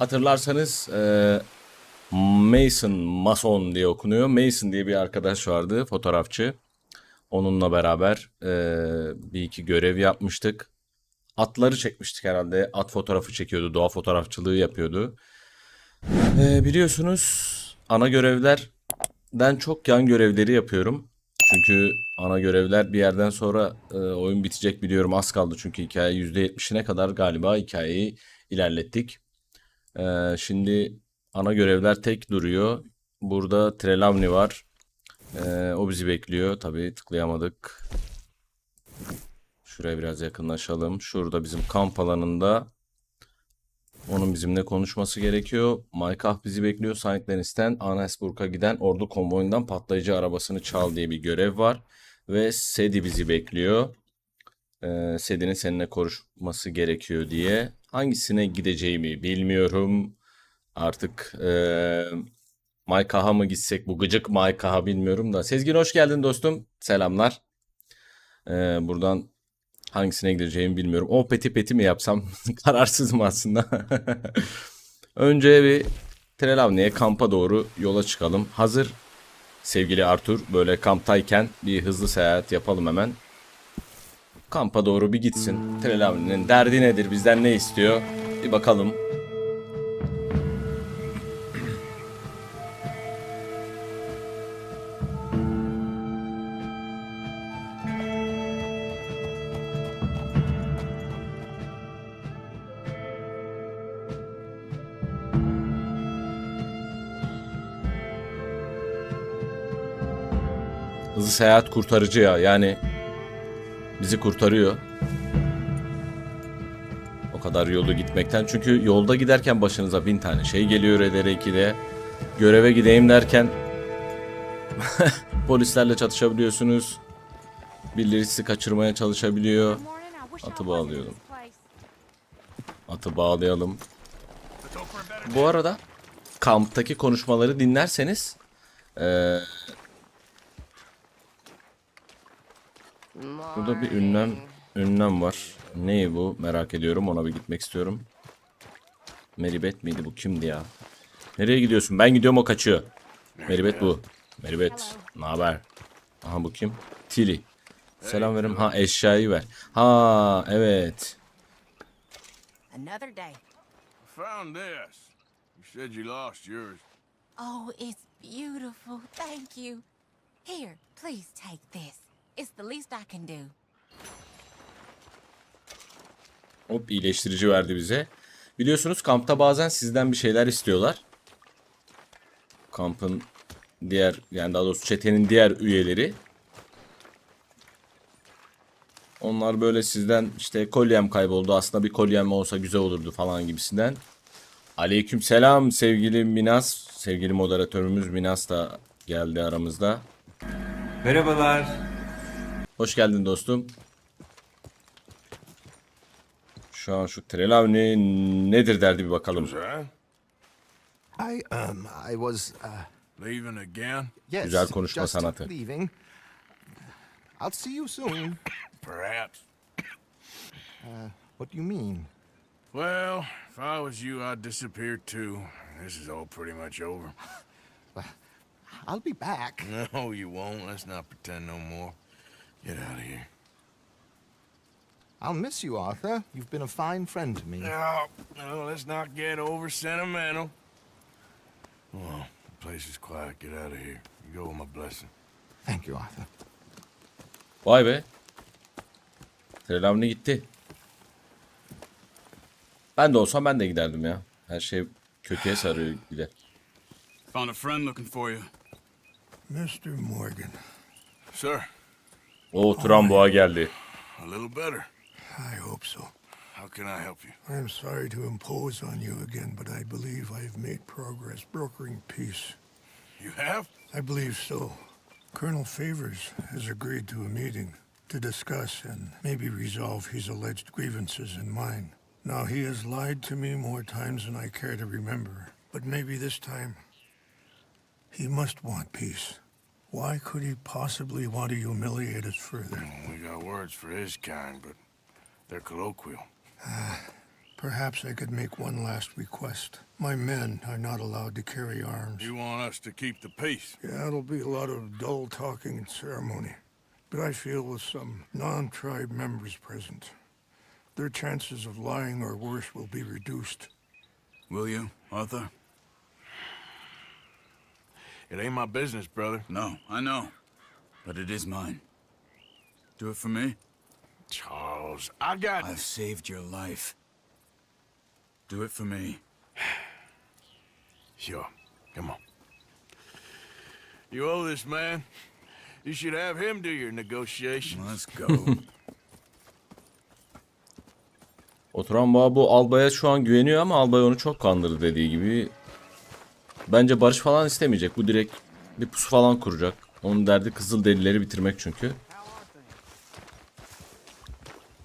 Hatırlarsanız e, Mason, Mason diye okunuyor. Mason diye bir arkadaş vardı, fotoğrafçı. Onunla beraber e, bir iki görev yapmıştık. Atları çekmiştik herhalde. At fotoğrafı çekiyordu, doğa fotoğrafçılığı yapıyordu. E, biliyorsunuz ana görevlerden çok yan görevleri yapıyorum. Çünkü ana görevler bir yerden sonra e, oyun bitecek biliyorum. Az kaldı çünkü hikaye %70'ine kadar galiba hikayeyi ilerlettik. Ee, şimdi ana görevler tek duruyor. Burada Trelawney var. Ee, o bizi bekliyor. Tabii tıklayamadık. Şuraya biraz yakınlaşalım. Şurada bizim kamp alanında. Onun bizimle konuşması gerekiyor. Maykah bizi bekliyor. Saint Denis'ten Annesburg'a giden ordu konvoyundan patlayıcı arabasını çal diye bir görev var. Ve Sedi bizi bekliyor. Ee, Sedi'nin seninle konuşması gerekiyor diye. Hangisine gideceğimi bilmiyorum. Artık ee, Maykah'a mı gitsek bu gıcık Maykah'a bilmiyorum da. Sezgin hoş geldin dostum. Selamlar. Ee, buradan hangisine gideceğimi bilmiyorum. O peti peti mi yapsam kararsızım aslında. Önce bir Trelawney'e kampa doğru yola çıkalım. Hazır sevgili Arthur böyle kamptayken bir hızlı seyahat yapalım hemen. Kampa doğru bir gitsin. Trelawney'nin derdi nedir? Bizden ne istiyor? Bir bakalım. Hızlı seyahat kurtarıcı ya. Yani bizi kurtarıyor. O kadar yolu gitmekten. Çünkü yolda giderken başınıza bin tane şey geliyor RDR2'de. Göreve gideyim derken polislerle çatışabiliyorsunuz. Birileri sizi kaçırmaya çalışabiliyor. Atı bağlayalım. Atı bağlayalım. Bu arada kamptaki konuşmaları dinlerseniz eee Burada bir ünlem ünlem var. Ne bu? Merak ediyorum. Ona bir gitmek istiyorum. Meribet miydi bu? Kimdi ya? Nereye gidiyorsun? Ben gidiyorum o kaçıyor. Meribet bu. Meribet. Ne haber? Aha bu kim? Tilly. Selam verim. Ha eşyayı ver. Ha evet. Another day. Found this. You said you lost yours. Oh, it's beautiful. Thank you. Here, please take this. It's the least I can do. Hop iyileştirici verdi bize. Biliyorsunuz kampta bazen sizden bir şeyler istiyorlar. Kampın diğer yani daha doğrusu çetenin diğer üyeleri. Onlar böyle sizden işte kolyem kayboldu aslında bir kolyem olsa güzel olurdu falan gibisinden. Aleyküm selam sevgili Minas. Sevgili moderatörümüz Minas da geldi aramızda. Merhabalar. Hoş geldin dostum. Şu an şu Trelawney nedir derdi bir bakalım. I um I was uh Leaving again? yes Güzel konuşma just sanatı. leaving. I'll see you soon. Perhaps. What do you mean? Well, if I was you, I'd disappear too. This is all pretty much over. I'll be back. No, you won't. Let's not pretend no more. Get out of here. I'll miss you, Arthur. You've been a fine friend to me. No, no, let's not get over sentimental. Well, the place is quiet. Get out of here. You go with my blessing. Thank you, Arthur. Vay be. Trelawney gitti. Ben de olsam ben de giderdim ya. Her şey kötüye sarıyor gider. Found a friend looking for you. Mr. Morgan, Sir, Oh, o Tramboğa oh, geldi. a little better. I hope so. How can I help you? I'm sorry to impose on you again, but I believe I've made progress brokering peace. You have? I believe so. Colonel Favors has agreed to a meeting to discuss and maybe resolve his alleged grievances and mine. Now, he has lied to me more times than I care to remember, but maybe this time he must want peace. Why could he possibly want to humiliate us further? Hmm, we got words for his kind, but they're colloquial. Ah, perhaps I could make one last request. My men are not allowed to carry arms. You want us to keep the peace? Yeah, it'll be a lot of dull talking and ceremony. But I feel with some non-tribe members present, their chances of lying or worse will be reduced. Will you, Arthur? It ain't my business, brother. No, I know. But it is mine. Do it for me? Charles, I got... I've saved your life. Do it for me. Sure. Come on. You owe this man. You should have him do your negotiations. Let's go. Oturan bu albaya şu an güveniyor ama albay onu çok kandırdı dediği gibi. Bence barış falan istemeyecek. Bu direkt bir pusu falan kuracak. Onun derdi kızıl delileri bitirmek çünkü.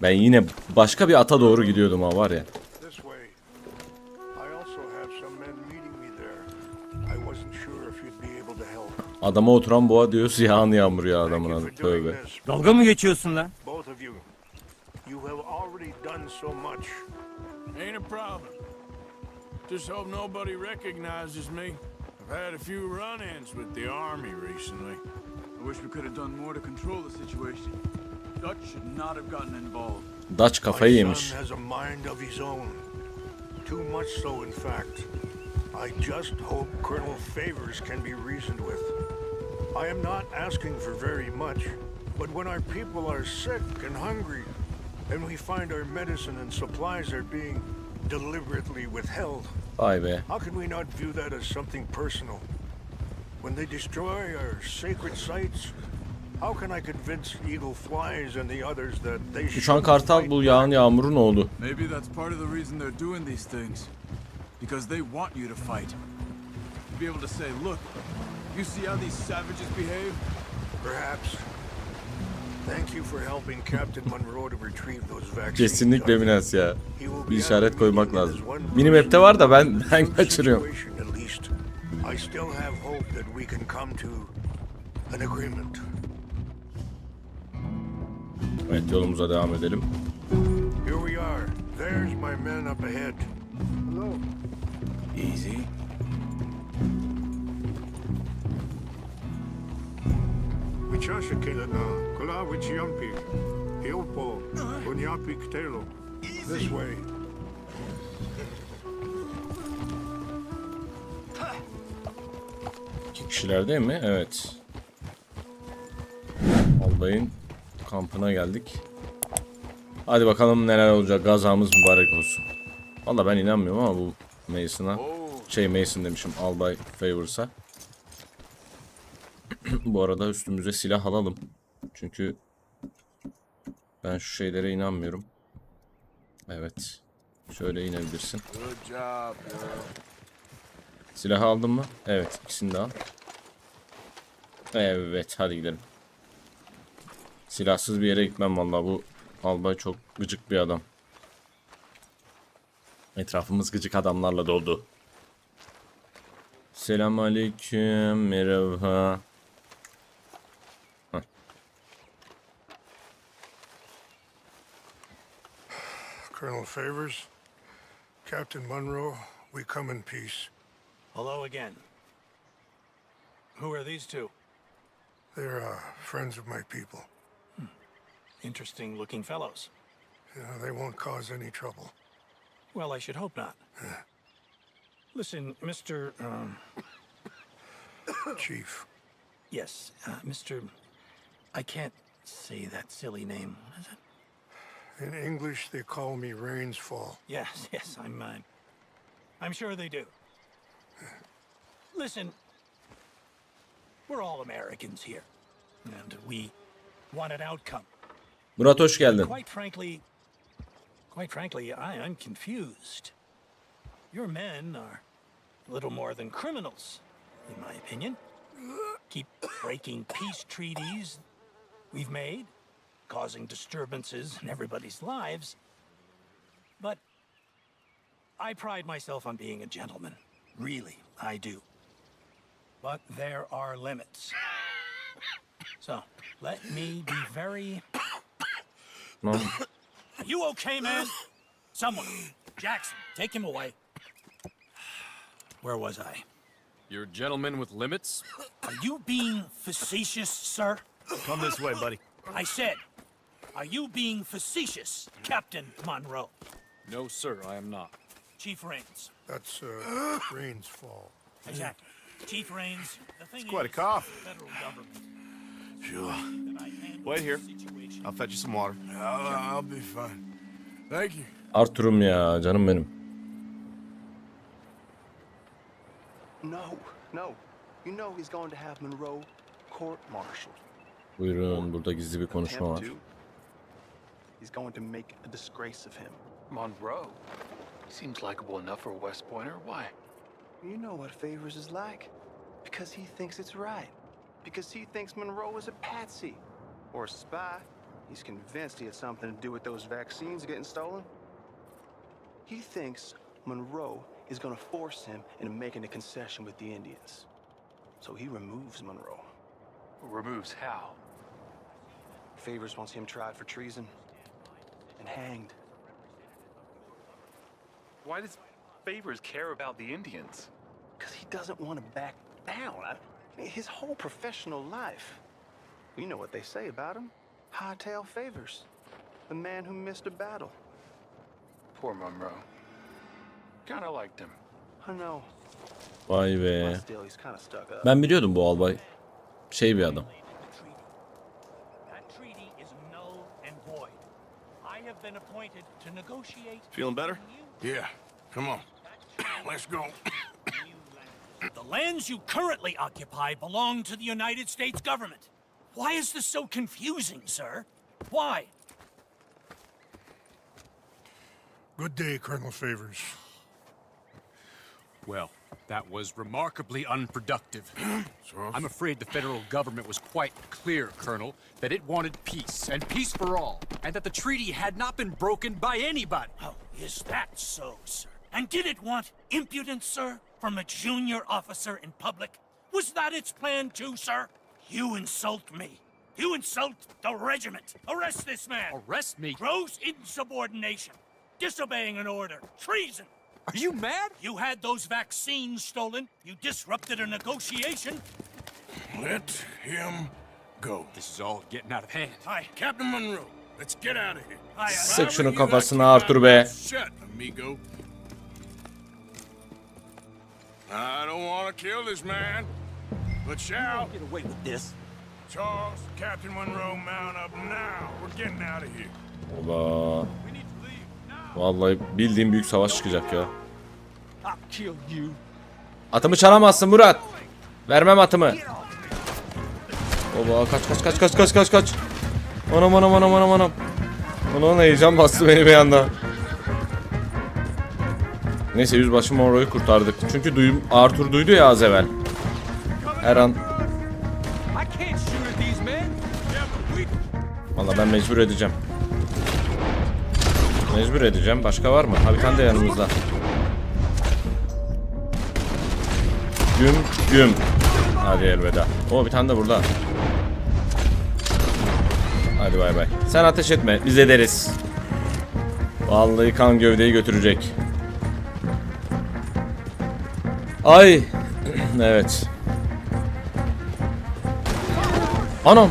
Ben yine başka bir ata doğru gidiyordum ha var ya. Adama oturan boğa diyoruz yağan yağmur ya adamın adı. Tövbe. Dalga mı geçiyorsun lan? both of you. You have already done so much. Ain't a problem. Just hope nobody recognizes me. I've had a few run-ins with the army recently. I wish we could have done more to control the situation. Dutch should not have gotten involved. Dutch kafayı yemiş. son has a mind of his own. Too much so, in fact. I just hope Colonel Favors can be reasoned with. I am not asking for very much, but when our people are sick and hungry, and we find our medicine and supplies are being deliberately withheld, Vay be. how can we not view that as something personal? When they destroy our sacred sites, how can I convince Eagle Flies and the others that they Uçan shouldn't kartal fight bu back? yağan yağmurun oğlu. Maybe that's part of the reason they're doing these things. Because they want you to fight. To be able to say, look, you see how these savages behave? Perhaps. Kesinlikle. Minas ya. Bir işaret koymak lazım. Minimap'te var da ben ben kaçırıyorum. situation at least. I still have hope that we can come to an agreement. Evet yolumuza devam edelim. Here we are. There's my men up ahead. Hello. Easy. Wichashakela na kula wichiampi. Hilpo. Unyapi ktelo. This way. İki kişiler değil mi? Evet. Albayın kampına geldik. Hadi bakalım neler olacak. Gazamız mübarek olsun. Valla ben inanmıyorum ama bu Mason'a. Şey Mason demişim. Albay Favors'a. bu arada üstümüze silah alalım. Çünkü ben şu şeylere inanmıyorum. Evet. Şöyle inebilirsin. Silahı aldın mı? Evet, ikisini de al. Evet, hadi gidelim. Silahsız bir yere gitmem vallahi bu albay çok gıcık bir adam. Etrafımız gıcık adamlarla doldu. Selamünaleyküm, merhaba. Favors, Captain Monroe, we come in peace. Hello again. Who are these two? They're uh, friends of my people. Interesting looking fellows. Know, they won't cause any trouble. Well, I should hope not. Listen, Mr. Um, Chief, yes, uh, Mr. I can't say that silly name. Is it? In English they call me Rains Fall. Yes, yes, I'm mine. I'm sure they do. Listen, we're all Americans here, and we want an outcome. Murat hoş geldin. Quite frankly, quite frankly, I am confused. Your men are little more than criminals, in my opinion. Keep breaking peace treaties we've made, causing disturbances in everybody's lives. But I pride myself on being a gentleman. Really, I do. But there are limits. So, let me be very Tamam. you okay, man? Someone, Jackson, take him away. Where was I? You're a gentleman with limits? Are you being facetious, sir? Come this way, buddy. I said, are you being facetious, Captain Monroe? No, sir, I am not. Chief Rains. That's uh, Rain's fault. Exactly. Chief Rains, the thing It's quite a is, cough. the federal government. Sure. Wait here. I'll fetch you some water. I'll, I'll be fine. Thank you. Arthur'um ya canım benim. No, no. You know he's going to have Monroe court-martialed. Buyurun burada gizli bir konuşma var. He's going to make a disgrace of him. Monroe? He seems likable enough for a West Pointer. Why? You know what Favors is like. Because he thinks it's right. Because he thinks Monroe is a patsy. Or a spy. He's convinced he had something to do with those vaccines getting stolen. He thinks Monroe is going to force him into making a concession with the Indians. So he removes Monroe. Removes how? Favors wants him tried for treason hanged. Why does Favors care about the Indians? Because he doesn't want to back down. I mean, his whole professional life. You know what they say about him. Hightail favors. The man who missed a battle. Poor Monroe. Kinda liked him. I know. Vay But be. he's kind of stuck up. Ben biliyordum bu albay. Şey bir adam. The treaty. That treaty is null and void. I have been appointed to negotiate. Feeling better? Yeah. Come on. Let's go. The lands you currently occupy belong to the United States government. Why is this so confusing, sir? Why? Good day, Colonel Favors. Well, that was remarkably unproductive. I'm afraid the federal government was quite clear, Colonel, that it wanted peace, and peace for all, and that the treaty had not been broken by anybody. Oh, is that so, sir? And did it want impudence, sir, from a junior officer in public? Was that its plan too, sir? You insult me. You insult the regiment. Arrest this man. Arrest me? Gross insubordination. Disobeying an order. Treason. Are you mad? You had those vaccines stolen. You disrupted a negotiation. Let him go. This is all getting out of hand. Hi, Captain Monroe, let's get out of here. Hi, Sık şunu However you kafasına to Arthur be. Shut, amigo. I don't want to kill this man, but shall. get away with this. Charles, Captain Monroe, mount up now. We're getting out of here. Oba. Vallahi bildiğim büyük savaş çıkacak ya. Atımı çalamazsın Murat. Vermem atımı. Oba kaç kaç kaç kaç kaç kaç kaç. Anam anam anam anam anam. Ulan heyecan bastı beni bir anda. Neyse yüzbaşı Monroe'yu kurtardık. Çünkü duyum, Arthur duydu ya az evvel. Her an. Valla ben mecbur edeceğim. Mecbur edeceğim. Başka var mı? Ha bir tane de yanımızda. Güm güm. Hadi elveda. O bir tane de burada. Hadi bay bay. Sen ateş etme. Biz ederiz. Vallahi kan gövdeyi götürecek. Ay. evet. Anam.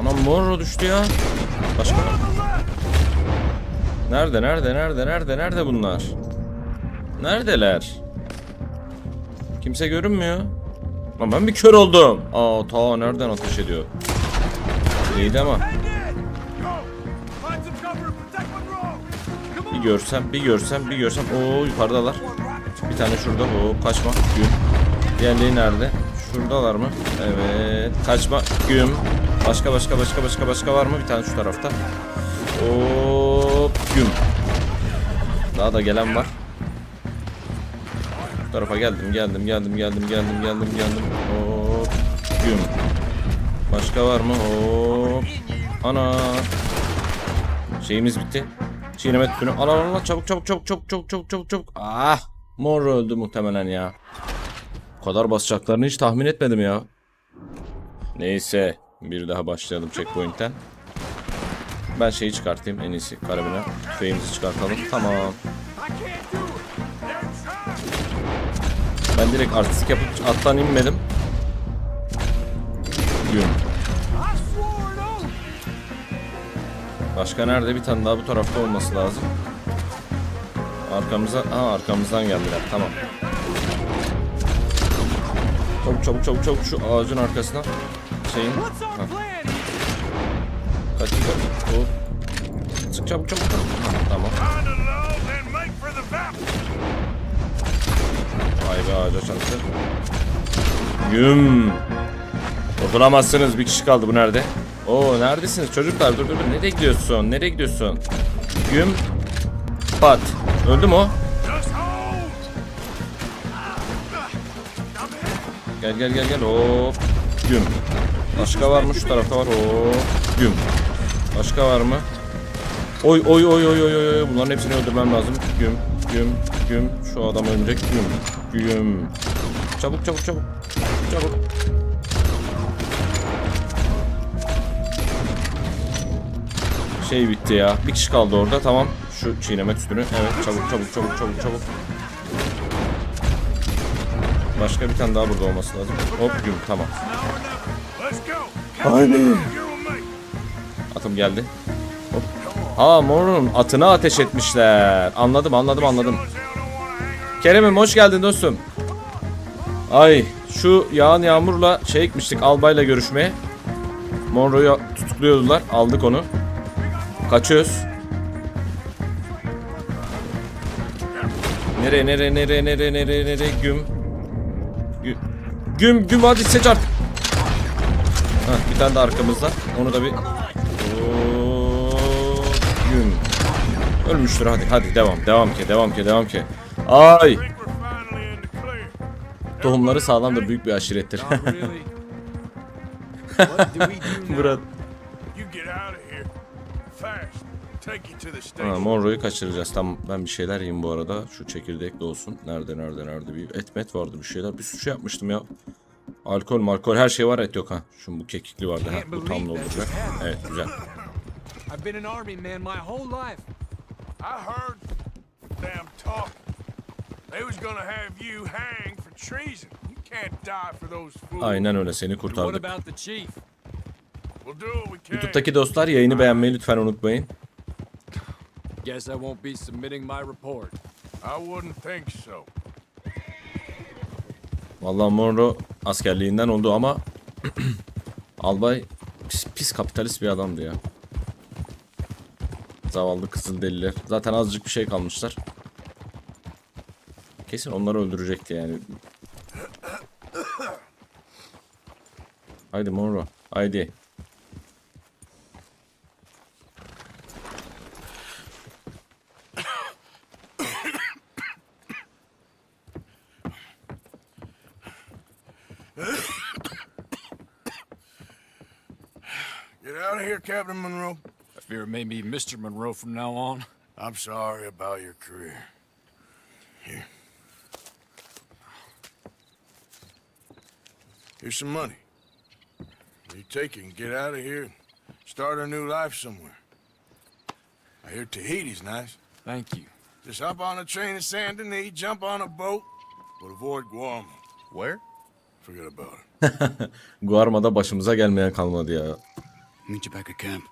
Anam Monroe düştü ya. Başka Nerede nerede nerede nerede nerede bunlar? Neredeler? Kimse görünmüyor. Lan ben bir kör oldum. Aa ta nereden ateş ediyor? İyiydi ama. Bir görsem, bir görsem, bir görsem. Oo yukarıdalar. Bir tane şurada. Oo kaçma. Gün. Diğerleri nerede? Şuradalar mı? Evet. Kaçma. Güm. Başka başka başka başka başka var mı? Bir tane şu tarafta. Hop. Güm. Daha da gelen var. Bu tarafa geldim geldim geldim geldim geldim geldim geldim. Hop. Güm. Başka var mı? Hop. Ana. Şeyimiz bitti. Çiğneme tüpünü. Al al al çabuk çabuk çabuk çabuk çabuk çabuk çabuk çabuk. Ah. Mor öldü muhtemelen ya. Bu kadar basacaklarını hiç tahmin etmedim ya. Neyse. Bir daha başlayalım checkpoint'ten. Ben şeyi çıkartayım en iyisi karabine. Tüfeğimizi çıkartalım. Tamam. Ben direkt artistik yapıp attan inmedim. Gün. Başka nerede? Bir tane daha bu tarafta olması lazım. Arkamıza, ha arkamızdan geldiler. Tamam. Çabuk çabuk çabuk çabuk şu ağacın arkasına şeyin. Ha. Kaç kaç. Hop. Sık çabuk çabuk. Ha, tamam. Vay be ağaca çarptı. Yüm. Kurtulamazsınız. Bir kişi kaldı. Bu nerede? Oo neredesiniz çocuklar? Dur dur dur. Nereye gidiyorsun? Nereye gidiyorsun? Güm. Pat. Öldü mü o? Gel gel gel gel. Hop. Güm. Başka var mı? Şu tarafta var. Hop. Güm. Başka var mı? Oy oy oy oy oy oy. Bunların hepsini öldürmem lazım. Güm. Güm. Güm. Şu adam ölecek. Güm. Güm. Çabuk çabuk çabuk. Çabuk. Şey bitti ya. Bir kişi kaldı orada. Tamam. Şu çiğneme tütünü. Evet. Çabuk çabuk çabuk çabuk çabuk. Başka bir tane daha burada olması lazım. Hop güm. Tamam. Let's Atım geldi. Hop. Aa Mor'un atına ateş etmişler. Anladım anladım anladım. Kerem'im hoş geldin dostum. Ay şu yağan yağmurla şey gitmiştik albayla görüşmeye. Monroe'yu tutukluyordular. Aldık onu. Kaçıyoruz. Nereye nereye nereye nereye nereye nereye güm. Güm güm, güm hadi seç artık. Hah, bir tane de arkamızda. Onu da bir Ölmüştür hadi hadi devam devam ki devam ki devam ki. Ay tohumları sağlamdır büyük bir aşirettir. Murat. Ha. Monroe'yu kaçıracağız. Tamam ben bir şeyler yiyeyim bu arada. Şu çekirdek de olsun. Nerede nerede nerede bir et met vardı bir şeyler. Bir sürü şey yapmıştım ya. Alkol markol her şey var et yok ha. Şu bu kekikli vardı ha. Bu tam olacak. Evet güzel. I've been an army man my whole life. I heard them talk. They was gonna have you hanged for treason. You can't die for those fools. Aynen öyle seni What kurtardık. about the chief? We'll do what we can. YouTube'daki dostlar yayını beğenmeyi lütfen unutmayın. Guess I won't be submitting my report. I wouldn't think so. Vallahi Monroe askerliğinden oldu ama albay pis, pis kapitalist bir adamdı ya. Zavallı kızıl deliler. Zaten azıcık bir şey kalmışlar. Kesin onları öldürecekti yani. Haydi Monroe. Haydi. Get out of here, Captain Monroe. I fear it may be Mr. Monroe from now on. I'm sorry about your career. Here. Here's some money. You take it and get out of here and start a new life somewhere. I hear Tahiti's nice. Thank you. Just hop on a train to San Denis, jump on a boat, but avoid Guam. Where? Forget about it. Guarma'da başımıza gelmeyen kalmadı ya. Meet you back at camp.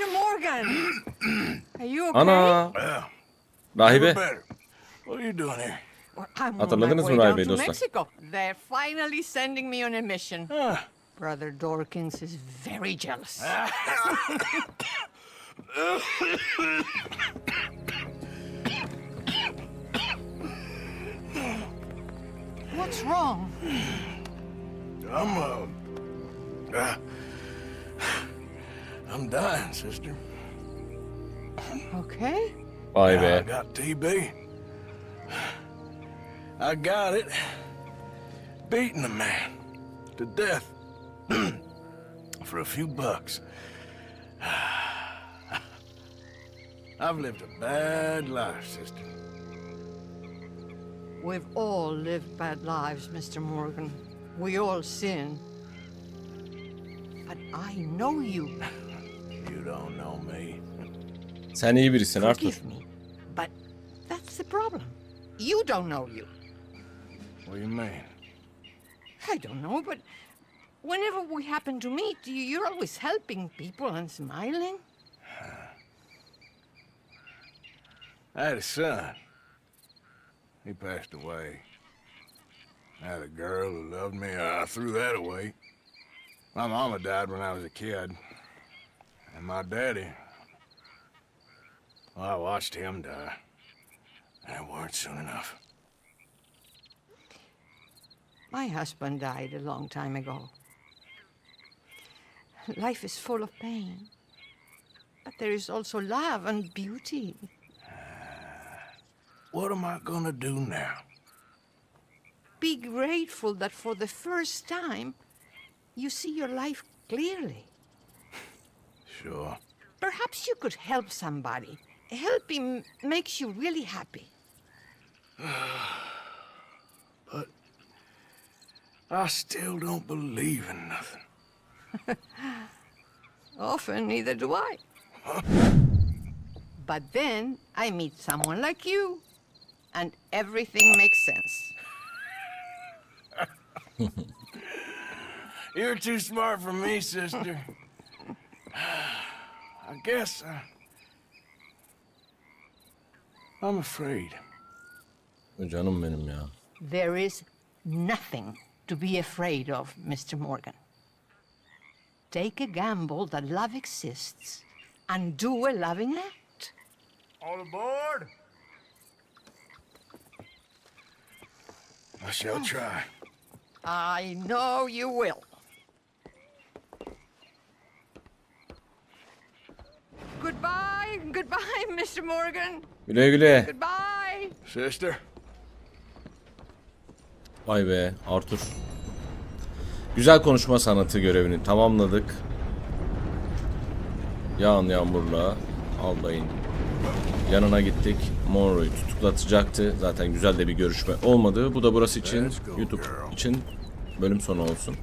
Mr. Morgan! Are you okay? Ana! Well, Rahibe. What are you doing here? Well, I'm on my Hatırladınız way mı down to dostlar? Mexico. They're finally sending me on a mission. Ah, Brother Dorkins is very jealous. What's wrong? I'm, uh, uh, I'm dying, sister. Okay. Vay I be. got TB. I got it. Beating a man to death for a few bucks. I've lived a bad life, sister. We've all lived bad lives, Mr. Morgan. We all sin. But I know you. You don't know me. Sen iyi birisin Arthur. Forgive me. But that's the problem. You don't know you. What do you mean? I don't know, but whenever we happen to meet, you- you're always helping people and smiling. I had a son. He passed away. I had a girl who loved me. I threw that away. My mama died when I was a kid. And my daddy. Well, I watched him die. And it weren't soon enough. My husband died a long time ago. Life is full of pain. But there is also love and beauty. What am I gonna do now? Be grateful that for the first time, you see your life clearly. Sure. Perhaps you could help somebody. Helping makes you really happy. But I still don't believe in nothing. Often, neither do I. But then I meet someone like you, and everything makes sense. You're too smart for me, sister. I guess uh, I'm afraid. Canım benim ya. There is nothing to be afraid of, Mr. Morgan. Take a gamble that love exists and do a loving act. All aboard! I shall try. I know you will. Mr. Morgan. Güle güle. Goodbye. Sister? Vay be Arthur. Güzel konuşma sanatı görevini tamamladık. Yağan Yağmur'la albayın yanına gittik. Monroe'yu tutuklatacaktı. Zaten güzel de bir görüşme olmadı. Bu da burası için, YouTube için bölüm sonu olsun.